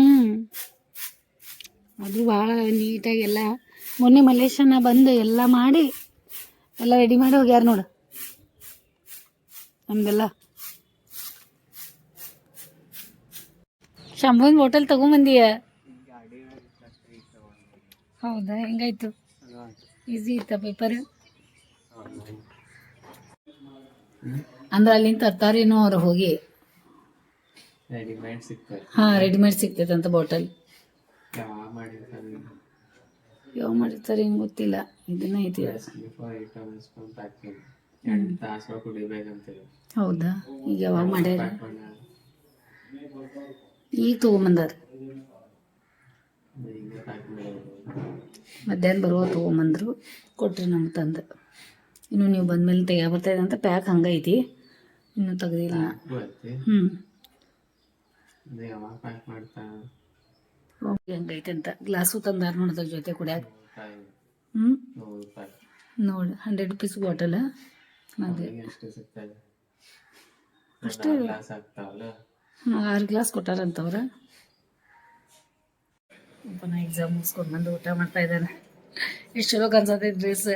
ಅದು ಭಾಳ ನೀಟಾಗಿ ಎಲ್ಲ ಮೊನ್ನೆ ಮಲ್ಲೇಶನ ಬಂದು ಎಲ್ಲ ಮಾಡಿ, ಎಲ್ಲ ರೆಡಿ ಮಾಡಿ ಹೋಗ್ಯಾರ ನೋಡು. ನಮ್ದೆಲ್ಲ. ಶಂಭುವಿನ ಹೋಟೆಲ್ ತಗೊಂಬಂದಿಯ? ಹೌದಾ, ಹೆಂಗಾಯ್ತು? ಈಸಿ ಇತ್ತ ಪೇಪರ್ ಅಂದ್ರೆ ಅಲ್ಲಿಂದ ತರ್ತಾರೇನೋ ಅವ್ರು ಹೋಗಿ. ರೆಡಿಮೇಡ್ ಸಿಗ್ತದೆ. ಹಾಂ ರೆಡಿಮೇಡ್ ಅಂತ ಬಾಟಲ್ ಯಾವ ಮಾಡಿರ್ತಾರೆ ಯಾವ ಮಾಡಿರ್ತಾರೆ ಏನು ಗೊತ್ತಿಲ್ಲ. ಇದನ್ನ ಐತಿ ಪ್ಯಾಕಿಂಗ್ ತಾಸು ಹೌದಾ? ಈಗ ಯಾವಾಗ ಮಾಡ್ಯಾರ ಈಗ ತಗೊಂಬಂದಾರ? ಮಧ್ಯಾಹ್ನ ಬರುವ ತೊಗೊಂಬಂದರು. ಕೊಟ್ರಿ ನಮ್ಗೆ ತಂದು. ಇನ್ನು ನೀವು ಬಂದ್ಮೇಲೆ ತೆಗಿಯ ಬರ್ತಾ ಅಂತ ಪ್ಯಾಕ್ ಹಂಗೈತಿ ಇನ್ನೂ ತೆಗ್ದಿಲ್ಲ. ಹ್ಮ್. ಹ್ಞೂ ಅದು ಯಾವಾಗ ಪ್ಯಾಕ್ ಮಾಡ್ತಾರ ಹೋಗಿ ಹಂಗೈತೆ ಅಂತ. ಗ್ಲಾಸು ತಂದಾರ ನೋಡಿದ್ರ ಜೊತೆ ಕುಡಿಯಾಕ. ಹ್ಞೂ ನೋಡಿ ಹಂಡ್ರೆಡ್ ರುಪೀಸ್ ಬಾಟಲ್ ಅಷ್ಟೇ. ಆರು ಗ್ಲಾಸ್ ಕೊಟ್ಟಾರಂತವ್ರ. ಒಬ್ಬನ ಎಕ್ಸಾಮ್ ಮುಗಿಸ್ಕೊಂಡು ಬಂದು ಊಟ ಮಾಡ್ತಾ ಇದ್ದಾನೆ. ಎಷ್ಟು ಚಲೋ ಕನ್ಸತ್ತೆ ಡ್ರೆಸ್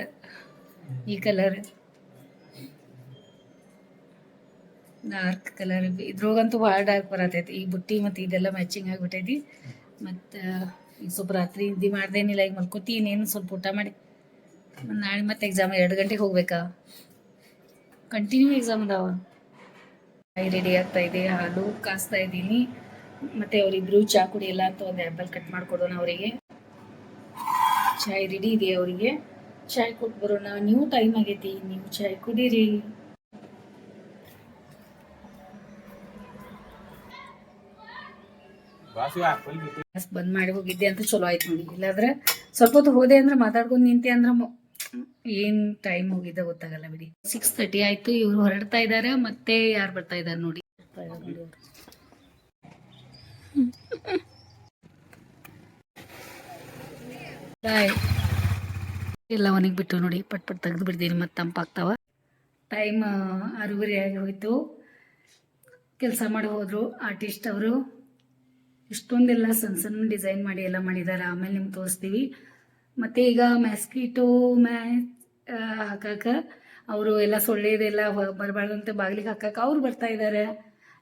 ಈ ಕಲರ್ ಡಾರ್ಕ್ ಕಲರ್. ಇದ್ರೊಳಗಂತೂ ಭಾಳ ಡಾರ್ಕ್ ಬರತೈತಿ. ಈ ಬುಟ್ಟಿ ಮತ್ತು ಇದೆಲ್ಲ ಮ್ಯಾಚಿಂಗ್ ಆಗಿಬಿಟ್ಟೈತಿ. ಮತ್ತು ಈಗ ಸ್ವಲ್ಪ ರಾತ್ರಿ ನಿದ್ದೆ ಮಾಡ್ದೇನಿಲ್ಲ ಈಗ ಮಲ್ಕೋತಿ, ಇನ್ನೇನು ಸ್ವಲ್ಪ ಊಟ ಮಾಡಿ. ನಾಳೆ ಮತ್ತೆ ಎಕ್ಸಾಮ್ ಎರಡು ಗಂಟೆಗೆ ಹೋಗ್ಬೇಕಾ? ಕಂಟಿನ್ಯೂ ಎಕ್ಸಾಮ್ ಅದಾವ. ರೆಡಿ ಆಗ್ತಾ ಇದೆ, ಹಾಲು ಕಾಸ್ತಾ ಇದ್ದೀನಿ. ಮತ್ತೆ ಅವರಿಬ್ರು ಚಾ ಕುಡಿಯಲ್ಲ ಅಂತ ಒಂದು ಆ್ಯಪಲ್ ಕಟ್ ಮಾಡ್ಕೊಡೋಣ ಅವರಿಗೆ. ಚಾಯ್ ರೆಡಿ ಇದೆ ಅವರಿಗೆ? ಚಾಯ್ ಕೊಟ್ಟು ಬರೋಣ. ನೀವು ಟೈಮ್ ಆಗೈತಿ, ನೀವು ಚಾಯ್ ಕುಡೀರಿ. ಗ್ಯಾಸ್ ಬಂದ್ ಮಾಡಿ ಹೋಗಿದ್ದೆ ಅಂತ ಚಲೋ ಆಯ್ತು ನೋಡಿ. ಇಲ್ಲಾಂದ್ರೆ ಸ್ವಲ್ಪ ಹೊತ್ತು ಹೋದೆ ಅಂದ್ರೆ ಮಾತಾಡ್ಕೊಂಡು ನಿಂತೆ ಅಂದ್ರೆ ಏನ್ ಟೈಮ್ ಹೋಗಿದ್ದ ಗೊತ್ತಾಗಲ್ಲ ಬಿಡಿ. ಸಿಕ್ಸ್ ತರ್ಟಿ ಆಯ್ತು, ಇವ್ರು ಹೊರಡ್ತಾ ಇದಾರೆ, ಮತ್ತೆ ಯಾರು ಬರ್ತಾ ಇದಾರೆ ನೋಡಿ. ಎಲ್ಲ ಒಣಗಿ ಬಿಟ್ಟು ನೋಡಿ, ಪಟ್ ಪಟ್ ತೆಗೆದು ಬಿಡ್ತೀನಿ, ಮತ್ತೆ ತಂಪಾಗ್ತಾವ ಟೈಮ್ ಆರೂವರೆ ಆಗಿ ಹೋಯ್ತು. ಕೆಲಸ ಮಾಡಿ ಹೋದ್ರು ಆರ್ಟಿಸ್ಟ್ ಅವರು. ಇಷ್ಟೊಂದೆಲ್ಲ ಸಣ್ಣ ಸಣ್ಣ ಡಿಸೈನ್ ಮಾಡಿ ಎಲ್ಲ ಮಾಡಿದ್ದಾರೆ ಆಮೇಲೆ ನಿಮ್ಗೆ ತೋರಿಸ್ತೀವಿ. ಮತ್ತು ಈಗ ಮ್ಯಾಸ್ಕಿಟೋ ಮ್ಯಾ ಹಾಕಕ್ಕೆ ಅವರು ಎಲ್ಲ ಸೊಳ್ಳೆದೆಲ್ಲ ಬರಬಾರ್ದಂತ ಬಾಗಿಲಿಗೆ ಹಾಕಕ್ಕೆ ಅವ್ರು ಬರ್ತಾ ಇದ್ದಾರೆ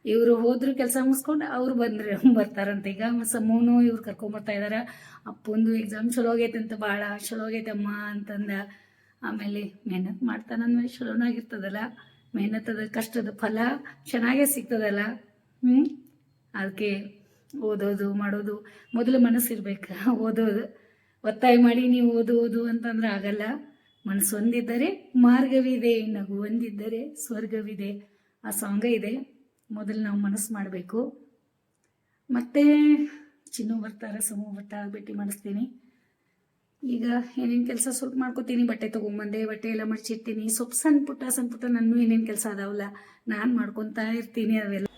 ಇವರು ಹೋದ್ರು ಕೆಲಸ ಮುಗಿಸ್ಕೊಂಡು ಅವ್ರು ಬಂದ್ರೆ, ಬರ್ತಾರಂತ. ಈಗ ಸಮೂನು ಇವ್ರು ಕರ್ಕೊಂಡ್ಬರ್ತಾ ಇದ್ದಾರೆ ಅಪ್ಪಂದು ಎಕ್ಸಾಮ್ ಚಲೋ ಆಗೈತೆ ಅಂತ ಭಾಳ ಚಲೋ ಆಗೈತೆ ಅಮ್ಮ ಅಂತಂದ. ಆಮೇಲೆ ಮೆಹನತ್ ಮಾಡ್ತಾನಂದ್ಮೇಲೆ ಚಲೋನಾಗಿರ್ತದಲ್ಲ ಮೆಹನತದ ಕಷ್ಟದ ಫಲ ಚೆನ್ನಾಗೇ ಸಿಗ್ತದಲ್ಲ. ಹ್ಞೂ ಅದಕ್ಕೆ ಓದೋದು, ಮಾಡೋದು, ಮೊದಲು ಮನಸ್ಸಿರ್ಬೇಕು. ಓದೋದು. ಒತ್ತಾಯ ಮಾಡಿ ನೀವು ಓದು ಓದು ಅಂತಂದ್ರೆ ಆಗಲ್ಲ. ಮನಸ್ಸು ಒಂದಿದ್ದರೆ ಮಾರ್ಗವಿದೆ ನಗು ಒಂದಿದ್ದರೆ ಸ್ವರ್ಗವಿದೆ. ಆ ಸಾಂಗ ಇದೆ. ಮೊದಲು ನಾವು ಮನಸ್ಸು ಮಾಡಬೇಕು. ಮತ್ತೆ ಚಿನ್ನು ಬರ್ತಾರೆ, ಸಮೂ ಬರ್ತಾ, ಭೇಟಿ ಮಾಡಿಸ್ತೀನಿ. ಈಗ ಏನೇನು ಕೆಲಸ ಸ್ವಲ್ಪ ಮಾಡ್ಕೋತೀನಿ. ಬಟ್ಟೆ ತೊಗೊಂಬಂದೆ, ಬಟ್ಟೆ ಎಲ್ಲ ಮಡಚಿರ್ತೀನಿ. ಸ್ವಲ್ಪ ಸಣ್ಣ ಪುಟ್ಟ ಸಣ್ಣ ಪುಟ್ಟ ನನ್ನೂ ಏನೇನು ಕೆಲಸ ಅದಾವಲ್ಲ, ನಾನು ಮಾಡ್ಕೊತಾ ಇರ್ತೀನಿ ಅವೆಲ್ಲ.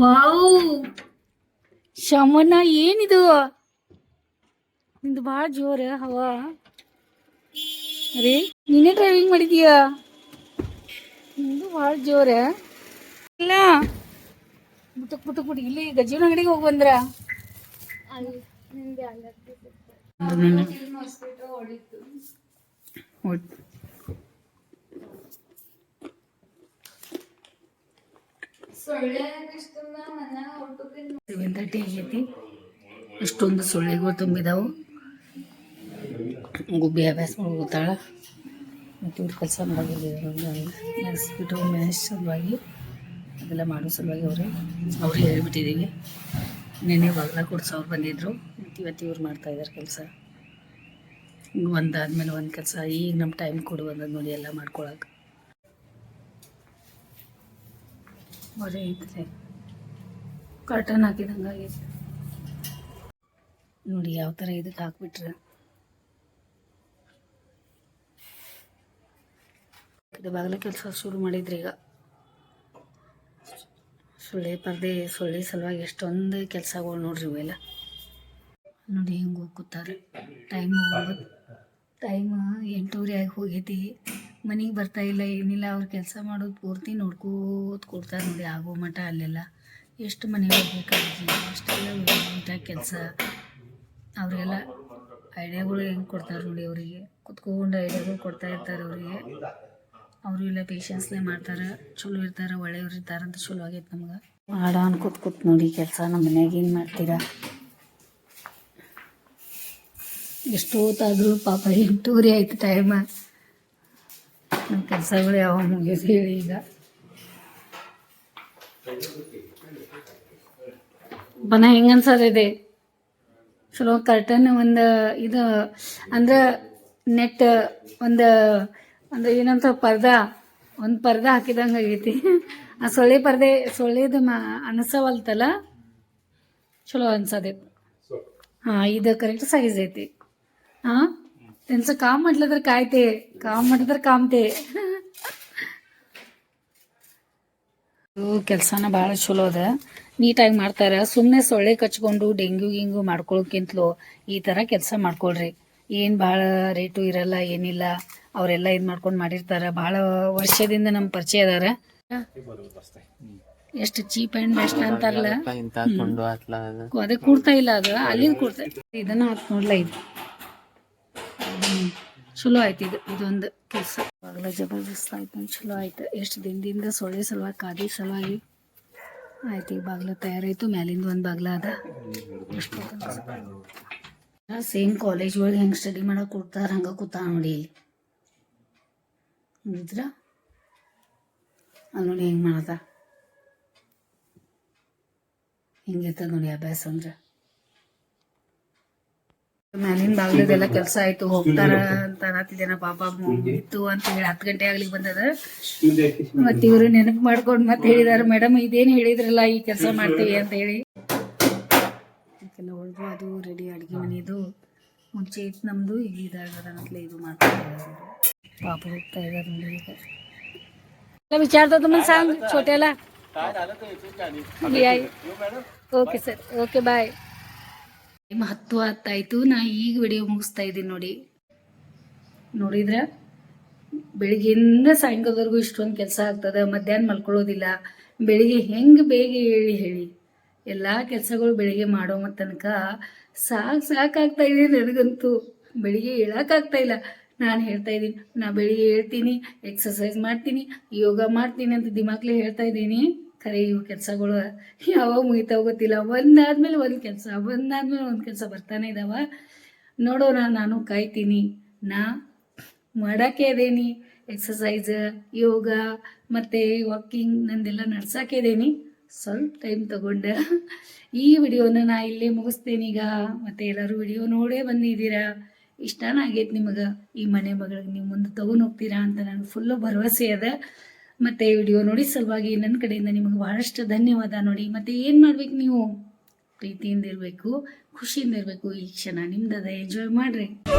ವಾವ್. ಶಮನ ಏನಿದು? ನಿಂದು ಭಾಳ ಜೋರ ಹವಾ. ಅರೇ ನೀನೇ ಡ್ರೈವಿಂಗ್ ಮಾಡಿದೀಯ? ನಿಂದು ಭಾಳ ಜೋರ. ಇಲ್ಲ. ಬುಟಕ್ ಬುಟಕ್ ಬಿಡಿ ಇಲ್ಲಿ ಗಜೀವನ ಅಂಗಡಿಗೆ ಹೋಗಿ ಬಂದ್ರ? ಸೆವೆನ್ ತರ್ಟಿ ಆಗೈತಿ ಅಷ್ಟೊಂದು ಸೊಳ್ಳೆಗಳು ತುಂಬಿದಾವು. ಗುಬ್ಬಿ ಅಭ್ಯಾಸ ಮಾಡ್ಕೋತಾಳ ಮತ್ತು ಕೆಲಸ ಮಾಡಿಬಿಟ್ಟು ಮೆಸ್ ಸಲುವಾಗಿ ಅದೆಲ್ಲ ಮಾಡೋ ಸಲುವಾಗಿ ಅವ್ರಿಗೆ ಅವ್ರು ಹೇಳ್ಬಿಟ್ಟಿದ್ದೀವಿ ನೆನ್ನೆ ಕೊಡ್ಸ ಅವ್ರು ಬಂದಿದ್ರು. ಇವತ್ತು ಇವ್ರು ಮಾಡ್ತಾ ಇದ್ದಾರೆ ಕೆಲಸ. ಒಂದಾದ್ಮೇಲೆ ಒಂದು ಕೆಲಸ. ಈಗ ನಮ್ಮ ಟೈಮ್ ಕೊಡು ಒಂದೊಂದು ನೋಡಿ ಎಲ್ಲ ಮಾಡ್ಕೊಳಕ್ಕೆ ಬರೀ ಐತ್ರಿ ಕರ್ಟನ್ ಹಾಕಿದಂಗೆ ಆಗೈತೆ ನೋಡಿ ಯಾವ ಥರ ಇದಕ್ಕೆ ಹಾಕ್ಬಿಟ್ರೆ. ಇದು ಬಾಗಿಲ ಕೆಲಸ ಶುರು ಮಾಡಿದ್ರಿ ಈಗ. ಸೊಳ್ಳೆ ಪರ್ದೆ, ಸೊಳ್ಳೆ ಸಲುವಾಗಿ ಎಷ್ಟೊಂದು ಕೆಲಸಗಳು ನೋಡ್ರಿ ಇವೆಲ್ಲ. ನೋಡಿ ಹೆಂಗೆ ಹೋಗ್ತಾರೆ ಟೈಮು ಟೈಮ್ ಟೈಮ್ ಎಂಟೂವರೆ ಆಗಿ ಹೋಗೈತಿ. ಮನೆಗೆ ಬರ್ತಾ ಇಲ್ಲ, ಏನಿಲ್ಲ, ಅವ್ರು ಕೆಲಸ ಮಾಡೋದು ಪೂರ್ತಿ ನೋಡ್ಕೋತ ಕೊಡ್ತಾರೆ ನೋಡಿ, ಆಗೋ ಮಠ ಅಲ್ಲೆಲ್ಲ. ಎಷ್ಟು ಮನೆ ಹೋಗ್ಬೇಕಾಗಿಲ್ಲ ಅಷ್ಟೆಲ್ಲ ನೀಟಾಗಿ ಕೆಲಸ. ಅವರಿಗೆಲ್ಲ ಐಡಿಯಾಗಳು ಹೆಂಗೆ ಕೊಡ್ತಾರೆ ನೋಡಿ ಅವರಿಗೆ. ಕುತ್ಕೊಂಡು ಐಡಿಯಾಗಳು ಕೊಡ್ತಾ ಇರ್ತಾರೆ ಅವರಿಗೆ. ಅವರು ಇಲ್ಲ ಪೇಷನ್ಸ್ಲೇ ಮಾಡ್ತಾರೆ, ಚಲೋ ಇರ್ತಾರೆ, ಒಳ್ಳೆಯವ್ರು ಇರ್ತಾರೆ ಅಂತ ಚಲೋ ಆಗೈತೆ ನಮ್ಗೆ. ಮಾಡ ಅನ್ಕೂತ್ ಕೂತ್ ನೋಡಿ ಕೆಲಸ ನಮ್ಮ ಮನ್ಯಾಗ ಏನು ಮಾಡ್ತೀರಾ? ಎಷ್ಟೊತ್ತಾದರೂ ಪಾಪ ಎಂಟೂರಿ ಆಯ್ತು ಟೈಮ ನಮ್ಮ ಕೆಲಸಗಳು ಯಾವ ಮುಗಿಯೋದು ಹೇಳಿ ಈಗ ಬನ ಹೆಂಗೆ ಅನ್ಸೋದಿದೆ ಚಲೋ ಕರ್ಟನ್ ಒಂದು ಇದು, ಅಂದ್ರೆ ನೆಟ್ ಒಂದು, ಅಂದ್ರೆ ಏನಂತ ಪರ್ದ, ಒಂದು ಪರ್ದ ಹಾಕಿದಂಗೆ ಆಗೈತಿ. ಆ ಸೊಳ್ಳೆ ಪರ್ದೆ, ಸೊಳ್ಳೆದು ಮ ಅನಸವಲ್ತಲ್ಲ ಚಲೋ ಅನ್ಸದೆ ಹಾಂ, ಇದು ಕರೆಕ್ಟ್ ಸೈಜ್ ಐತಿ. ಹಾಂ? त्यांचं काम म्हटलं तर काय ते काम म्हटलं तर काम ते ಕೆಲಸನ ಭಾಳ ಚಲೋ ಅದ ನೀಟಾಗಿ ಮಾಡ್ತಾರೆ ಸುಮ್ಮನೆ ಸೊಳ್ಳೆ ಕಚ್ಕೊಂಡು ಡೆಂಗ್ಯೂ ಗಿಂಗು ಮಾಡ್ಕೊಳ್ಳೋಕ್ಕಿಂತಲೂ ಈ ಥರ ಕೆಲಸ ಮಾಡ್ಕೊಳ್ರಿ ಏನು ಭಾಳ ರೇಟು ಇರಲ್ಲ ಏನಿಲ್ಲ ಅವರೆಲ್ಲ ಇದು ಮಾಡ್ಕೊಂಡು ಮಾಡಿರ್ತಾರೆ ಭಾಳ ವರ್ಷದಿಂದ ನಮ್ಮ ಪರಿಚಯ ಅದಾರ ಎಷ್ಟು ಚೀಪ್ ಆ್ಯಂಡ್ ಬೆಸ್ಟ್ ಅಂತಾರಲ್ಲ ಇಂತ ಕೊಂಡು ಆತ್ಲ ಅದು ಅದೇ ಕೂಡ್ತಾ ಇಲ್ಲ ಅದು ಅಲ್ಲಿಂದ ಕೂಡ್ತಾ ಇದನ್ನ ಹಾಕಿ ನೋಡ್ಲ ಇದು ಹ್ಮ್. ಚಲೋ ಆಯ್ತು ಇದು, ಇದೊಂದು ಕೆಲಸ. ಬಾಗಲ ಜಬರ್ದಸ್ತ್ ಆಯ್ತು ಚಲೋ ಆಯ್ತು. ಎಷ್ಟು ದಿನದಿಂದ ಸೊಳ್ಳೆ ಸಲುವಾಗಿ, ಕಾದಿ ಸಲುವಾಗಿ. ಆಯ್ತು ಈಗ ಬಾಗ್ಲ ತಯಾರಾಯ್ತು, ಮ್ಯಾಲಿಂದ ಒಂದು ಬಾಗ್ಲ ಅದ. ಸೇಮ್ ಕಾಲೇಜ್ ಒಳಗೆ ಹೆಂಗೆ ಸ್ಟಡಿ ಮಾಡಕ್ಕೆ ಕೊಡ್ತಾರೆ ಹಂಗೆ ಕೂತ ನೋಡಿ ಇಲ್ಲಿ. ನೋಡಿದ್ರ? ಅಲ್ಲಿ ನೋಡಿ ಹೆಂಗೆ ಮಾಡದ ಹಿಂಗಿರ್ತದ ನೋಡಿ ಅಭ್ಯಾಸ ಅಂದ್ರೆ. ಮ್ಯಾಲಿನ ಬಾಗ್ಲದೆಲ್ಲ ಕೆಲಸ ಆಯ್ತು ಹೋಗ್ತಾರ ಅಂತ ಅನ್ನತ್ತಿದ್ದೇನ ಪಾಪ ಇತ್ತು ಅಂತ ಹೇಳಿ ಹತ್ತು ಗಂಟೆ ಆಗ್ಲಿಕ್ಕೆ ಬಂದದ. ಮತ್ತ ಇವರು ನೆನಪು ಮಾಡ್ಕೊಂಡು ಮತ್ತೆ ಹೇಳಿದಾರ ಮೇಡಮ್ ಇದೇನ್ ಹೇಳಿದ್ರಲ್ಲ ಈ ಕೆಲಸ ಮಾಡ್ತೀವಿ ಅಂತ ಹೇಳಿ. ಹೊಡೆದು ಅದು ರೆಡಿ ಅಡ್ಗೆ ಮನೆದು. ಮುಂಚೆ ಇತ್ತು ನಮ್ದು ಈಗ ಇದಾಗದ ಇದು ಮಾಡ್ತಾರೆ ಪಾಪ ಹೋಗ್ತಾ ಇದಾರೆ ನೋಡಿ ಈಗ. ವಿಚಾರದ तुम्हाला सांग okay sir okay bye time ಹತ್ತು ನಾ ಈಗ ವಿಡಿಯೋ ಮುಗಿಸ್ತಾ ಇದ್ದೀನಿ ನೋಡಿ. ನೋಡಿದ್ರೆ? ಬೆಳಿಗ್ಗೆಯಿಂದ ಸಾಯಂಕಾಲದವರೆಗೂ ಇಷ್ಟೊಂದು ಕೆಲಸ ಆಗ್ತದೆ, ಮಧ್ಯಾಹ್ನ ಮಲ್ಕೊಳ್ಳೋದಿಲ್ಲ. ಬೆಳಿಗ್ಗೆ ಹೆಂಗೆ ಬೇಗ ಹೇಳಿ ಹೇಳಿ? ಎಲ್ಲ ಕೆಲಸಗಳು ಬೆಳಿಗ್ಗೆ ಮಾಡೋ ತನಕ ಸಾಕು ಸಾಕಾಗ್ತಾ ಇದೆ ನನಗಂತೂ. ಬೆಳಿಗ್ಗೆ ಹೇಳೋಕ್ಕಾಗ್ತಾ ಇಲ್ಲ. ನಾನು ಹೇಳ್ತಾ ಇದ್ದೀನಿ, ನಾ ಬೆಳಿಗ್ಗೆ ಹೇಳ್ತೀನಿ ಎಕ್ಸಸೈಸ್ ಮಾಡ್ತೀನಿ, ಯೋಗ ಮಾಡ್ತೀನಿ ಅಂತ ದಿಮಾಕ್ಲೆ ಹೇಳ್ತಾ ಇದ್ದೀನಿ. ಖರೆ ಇವು ಕೆಲಸಗಳು ಯಾವಾಗ ಮುಗಿತಾವ ಗೊತ್ತಿಲ್ಲ. ಒಂದಾದ್ಮೇಲೆ ಒಂದು ಕೆಲಸ, ಒಂದಾದ್ಮೇಲೆ ಒಂದು ಕೆಲಸ ಬರ್ತಾನೆ ಇದಾವ. ನೋಡೋಣ, ನಾನು ಕಾಯ್ತೀನಿ. ನಾ ಮಾಡೋಕ್ಕೆ ಇದೇನಿ. ಎಕ್ಸಸೈಸ್ ಯೋಗ, ಮತ್ತು ವಾಕಿಂಗ್ ನಂದೆಲ್ಲ ನಡ್ಸೋಕೆ ಇದೇನಿ. ಸ್ವಲ್ಪ ಟೈಮ್ ತಗೊಂಡೆ ಈ ವಿಡಿಯೋನ ನಾ ಇಲ್ಲೇ ಮುಗಿಸ್ತೇನೆ ಈಗ. ಮತ್ತು ಎಲ್ಲರೂ ವಿಡಿಯೋ ನೋಡೇ ಬಂದಿದ್ದೀರಾ? ಇಷ್ಟನ ಆಗೈತೆ ನಿಮಗೆ. ಈ ಮನೆ ಮಗಳಿಗೆ ನೀವು ಮುಂದೆ ತಗೊಂಡು ಹೋಗ್ತೀರಾ ಅಂತ ನನಗೆ ಫುಲ್ಲು ಭರವಸೆ ಅದ. ಮತ್ತು ವಿಡಿಯೋ ನೋಡಿ ಸಲುವಾಗಿ ನನ್ನ ಕಡೆಯಿಂದ ನಿಮಗೆ ಬಹಳಷ್ಟು ಧನ್ಯವಾದ ನೋಡಿ. ಮತ್ತೆ ಏನು ಮಾಡ್ಬೇಕು ನೀವು? ಪ್ರೀತಿಯಿಂದ ಇರಬೇಕು, ಖುಷಿಯಿಂದ ಇರಬೇಕು, ಈ ಕ್ಷಣ ನಿಮ್ದದ ಎಂಜಾಯ್ ಮಾಡಿರಿ.